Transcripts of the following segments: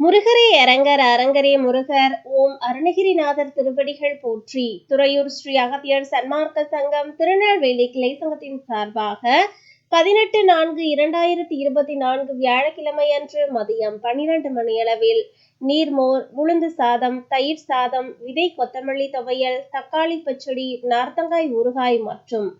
முருகரே அரங்கர் அரங்கரே முருகர். ஓம் அருணகிரிநாதர் திருவடிகள் போற்றி. துறையூர் ஸ்ரீ அகத்தியர் சன்மார்க்க சங்கம் திருநெல்வேலி கிளை சங்கத்தின் சார்பாக பதினெட்டு நான்கு இரண்டாயிரத்தி இருபத்தி நான்கு வியாழக்கிழமை அன்று மதியம் பன்னிரண்டு மணியளவில் நீர்மோர் உளுந்து சாதம் தயிர் சாதம் விதை கொத்தமல்லி துவையல் தக்காளி பச்சடி நார்த்தங்காய் ஊறுகாய் மற்றும்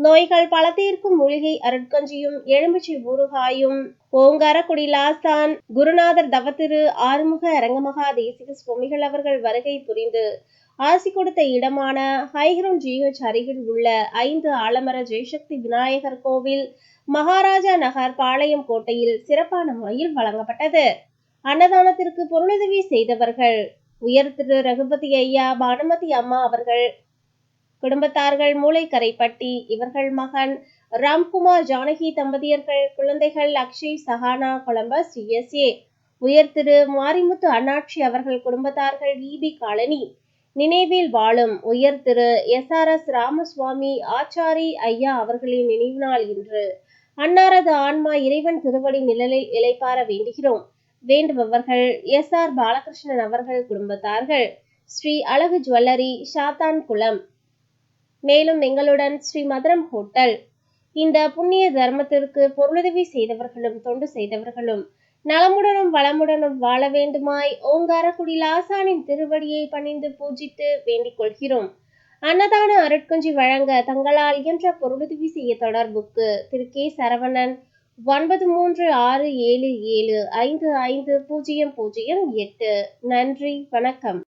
நோய்கள் பல தீர்க்கும் மூலிகை அருட்கஞ்சியும் எலுமிச்சை ஊறுகாயும் ஓங்காரக்குடி லாசான் குருநாதர் தவத்திரு ஆறுமுக அரங்கமகா தேசிக சுவாமிகள் அவர்கள் வருகை புரிந்து ஆசி கொடுத்த இடமான ஹைகிரவுண்ட் ஜிஹெச் அருகில் உள்ள ஐந்து ஆலமர ஜெயசக்தி விநாயகர் கோவில் மகாராஜா நகர் பாளையம் கோட்டையில் சிறப்பான முறையில் வழங்கப்பட்டது. அன்னதானத்திற்கு பொருளுதவி செய்தவர்கள் உயர் திரு. ரகுபதி ஐயா பானுமதி அம்மா அவர்கள் குடும்பத்தார்கள் மூளைக்கரைப்பட்டி இவர்கள் மகன் ராம்குமார் ஜானகி தம்பதியர்கள் குழந்தைகள் அக்ஷய் சஹானா கொலம்பஸ் யுஎஸ்ஏ உயர் திரு மாரிமுத்து அண்ணாட்சி அவர்கள் குடும்பத்தார்கள் ஈபி காலனி. நினைவில் வாழும் உயர் திரு S R S Ramaswamy Achari ஐயா அவர்களின் நினைவு நாள் இன்று. அன்னாரது ஆன்மா இறைவன் திருவடி நிழலில் இலைப்பார வேண்டுகிறோம். வேண்டுபவர்கள் எஸ் ஆர் பாலகிருஷ்ணன் அவர்கள் குடும்பத்தார்கள். ஸ்ரீ அழகு ஜுவல்லரி சாத்தான் குளம். மேலும் எங்களுடன் ஸ்ரீ மதுரம் ஹோட்டல். இந்த புண்ணிய தர்மத்திற்கு பொருளுதவி செய்தவர்களும் தொண்டு செய்தவர்களும் நலமுடனும் வளமுடனும் வாழ வேண்டுமாய் ஓங்காரக்குடி லாசானின் திருவடியை பணிந்து பூஜித்து வேண்டிக் கொள்கிறோம். அன்னதான அருட்குஞ்சி வழங்க தங்களால் இயன்ற பொருளுதவி செய்ய தொடர்புக்கு திரு. கே. சரவணன் ஒன்பது மூன்று ஆறு ஏழு ஏழு ஐந்து ஐந்து பூஜ்ஜியம் பூஜ்ஜியம் எட்டு. நன்றி வணக்கம்.